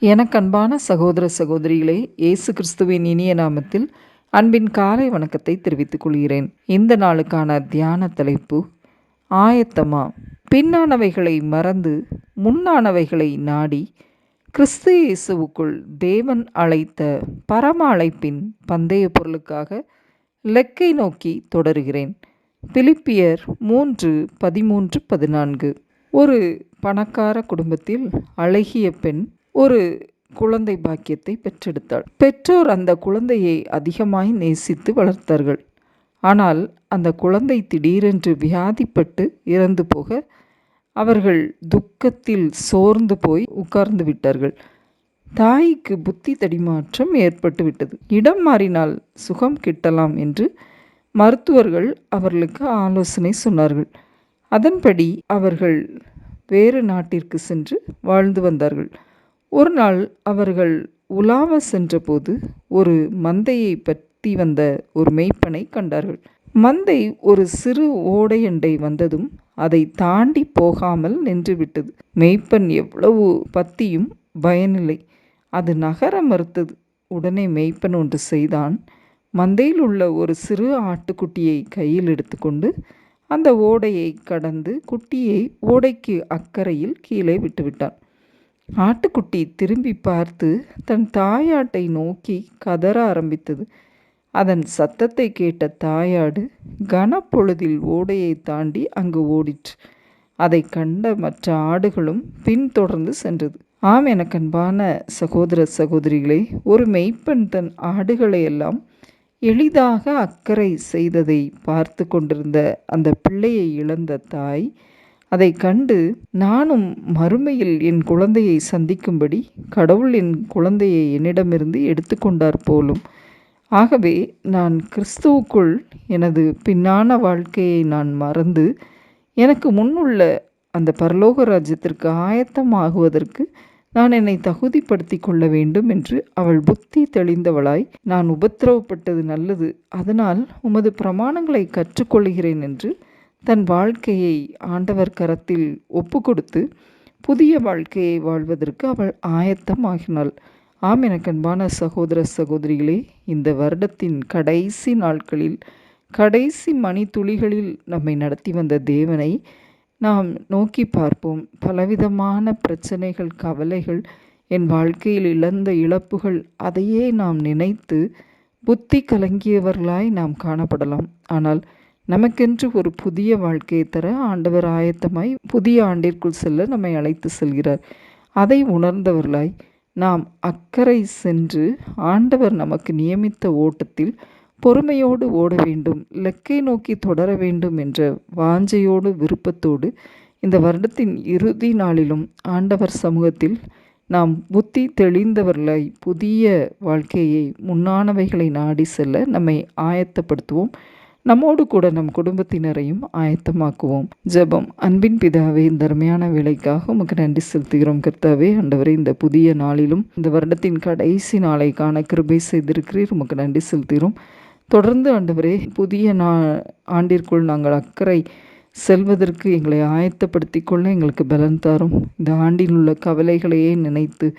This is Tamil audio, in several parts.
எனக்கு அன்பான சகோதர சகோதரிகளே இயேசு கிறிஸ்துவின் இனிய நாமத்தில் அன்பின் காலை வணக்கத்தை தெரிவித்துக் கொள்கிறேன். இந்த நாளுக்கான தியான தலைப்பு ஆயத்தமா? பின்னானவைகளை மறந்து முன்னானவைகளை நாடி கிறிஸ்து இயேசுவுக்குள் தேவன் அழைத்த பரம அழைப்பின் பந்தய பொருளுக்காக லெக்கை நோக்கி தொடருகிறேன். பிலிப்பியர் மூன்று பதிமூன்று பதினான்கு. ஒரு பணக்கார குடும்பத்தில் அழகிய பெண் ஒரு குழந்தை பாக்கியத்தை பெற்றெடுத்தாள். பெற்றோர் அந்த குழந்தையை அதிகமாய் நேசித்து வளர்த்தார்கள். ஆனால் அந்த குழந்தை திடீரென்று வியாதிப்பட்டு இறந்து போக அவர்கள் துக்கத்தில் சோர்ந்து போய் உட்கார்ந்து விட்டார்கள். தாய்க்கு புத்தி தடிமாற்றம் ஏற்பட்டுவிட்டது இடம் மாறினால் சுகம் கிட்டலாம் என்று மருத்துவர்கள் அவர்களுக்கு ஆலோசனை சொன்னார்கள். அதன்படி அவர்கள் வேறு நாட்டிற்கு சென்று வாழ்ந்து வந்தார்கள். ஒரு நாள் அவர்கள் உலாவ சென்றபோது ஒரு மந்தையை பற்றி வந்த ஒரு மெய்ப்பனை கண்டார்கள். மந்தை ஒரு சிறு ஓடையண்டை வந்ததும் அதை தாண்டி போகாமல் நின்றுவிட்டது மெய்ப்பன் எவ்வளவு பத்தியும் பயனில்லை. அது நகர மறுத்தது. உடனே மெய்ப்பன் ஒன்று செய்தான். மந்தையில் உள்ள ஒரு சிறு ஆட்டுக்குட்டியை கையில் எடுத்துக்கொண்டு அந்த ஓடையை கடந்து குட்டியை ஓடைக்கு அக்கறையில் கீழே விட்டுவிட்டான். ஆட்டுக்குட்டி திரும்பி பார்த்து தன் தாயாட்டை நோக்கி கதற ஆரம்பித்தது. அதன் சத்தத்தை கேட்ட தாயாடு கனப்பொழுதில் ஓடையை தாண்டி அங்கு ஓடிற்று. அதை கண்ட மற்ற ஆடுகளும் பின்தொடர்ந்து சென்றது. ஆம் எனக்கன்பான சகோதர சகோதரிகளே ஒரு மெய்ப்பெண் தன் ஆடுகளை எல்லாம் எளிதாக அக்கறை செய்ததை பார்த்து கொண்டிருந்த அந்த பிள்ளையை இழந்த தாய் அதை கண்டு நானும் மறுமையில் என் குழந்தையை சந்திக்கும்படி கடவுள் என் குழந்தையை என்னிடமிருந்து எடுத்துக்கொண்டார் போலும். ஆகவே நான் கிறிஸ்துவுக்குள் எனது பின்னான வாழ்க்கையை நான் மறந்து எனக்கு முன்னுள்ள அந்த பரலோக ராஜ்யத்திற்கு ஆயத்தமாகுவதற்கு நான் என்னை தகுதிப்படுத்தி கொள்ள வேண்டும் என்று அவள் புத்தி தெளிந்தவளாய் நான் உபத்திரவப்பட்டது நல்லது. அதனால் உமது பிரமாணங்களை கற்றுக்கொள்கிறேன் என்று தன் வாழ்க்கையை ஆண்டவர் கரத்தில் ஒப்பு கொடுத்து புதிய வாழ்க்கையை வாழ்வதற்கு அவள் ஆயத்தமாகினாள். ஆம் என கண்பான சகோதர சகோதரிகளே இந்த வருடத்தின் கடைசி நாட்களில் கடைசி மணி துளிகளில் நம்மை நடத்தி வந்த தேவனை நாம் நோக்கி பார்ப்போம். பலவிதமான பிரச்சனைகள் கவலைகள் என் வாழ்க்கையில் இழந்த இழப்புகள் அதையே நாம் நினைத்து புத்தி கலங்கியவர்களாய் நாம் காணப்படலாம். ஆனால் நமக்கென்று ஒரு புதிய வாழ்க்கையை தர ஆண்டவர் ஆயத்தமாய் புதிய ஆண்டிற்குள் செல்ல நம்மை அழைத்து செல்கிறார். அதை உணர்ந்தவர்களாய் நாம் அக்கறை சென்று ஆண்டவர் நமக்கு நியமித்த ஓட்டத்தில் பொறுமையோடு ஓட வேண்டும் லெக்கை நோக்கி தொடர வேண்டும் என்ற வாஞ்சையோடு விருப்பத்தோடு இந்த வருடத்தின் இறுதி நாளிலும் ஆண்டவர் சமூகத்தில் நாம் புத்தி தெளிந்தவர்களாய் புதிய வாழ்க்கையை முன்னானவைகளை நாடி செல்ல நம்மை ஆயத்தப்படுத்துவோம். நம்மோடு கூட நம் குடும்பத்தினரையும் ஆயத்தமாக்குவோம். ஜெபம். அன்பின் பிதாவே இந்த அருமையான வேலைக்காக உமக்கு நன்றி செலுத்துகிறோம். கர்த்தாவே ஆண்டவரே இந்த புதிய நாளிலும் இந்த வருடத்தின் கடைசி நாளை காண கிருபை செய்திருக்கிறீர். உமக்கு நன்றி செலுத்துகிறோம். தொடர்ந்து ஆண்டவரே புதிய நா ஆண்டிற்குள் நாங்கள் அக்கறை செல்வதற்கு எங்களை ஆயத்தப்படுத்தி கொள்ள எங்களுக்கு பலன் தாரும். இந்த ஆண்டில் உள்ள கவலைகளையே நினைத்து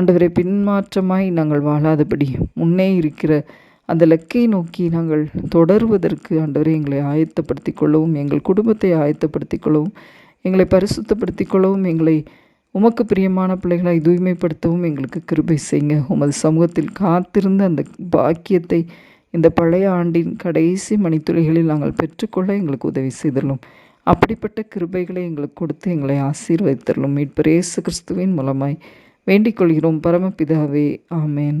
ஆண்டவரை பின்மாற்றமாய் நாங்கள் வாழாதபடி முன்னே இருக்கிற அந்த இலக்கை நோக்கி நாங்கள் தொடருவதற்கு ஆண்டவரே எங்களை ஆயத்தப்படுத்தி கொள்ளவும் எங்கள் குடும்பத்தை ஆயத்தப்படுத்தி கொள்ளவும் எங்களை பரிசுத்தப்படுத்தி கொள்ளவும் எங்களை உமக்கு பிரியமான பிள்ளைகளை தூய்மைப்படுத்தவும் எங்களுக்கு கிருபை செய்யுங்க. உமது சமூகத்தில் காத்திருந்த அந்த பாக்கியத்தை இந்த பழைய ஆண்டின் கடைசி மணித்துறைகளில் நாங்கள் பெற்றுக்கொள்ள எங்களுக்கு உதவி செய்தரலும். அப்படிப்பட்ட கிருபைகளை எங்களுக்கு கொடுத்து எங்களை ஆசீர்வதித்தரலும். இயேசு கிறிஸ்துவின் மூலமாய் வேண்டிக் கொள்கிறோம். பரமபிதாவே ஆமேன்.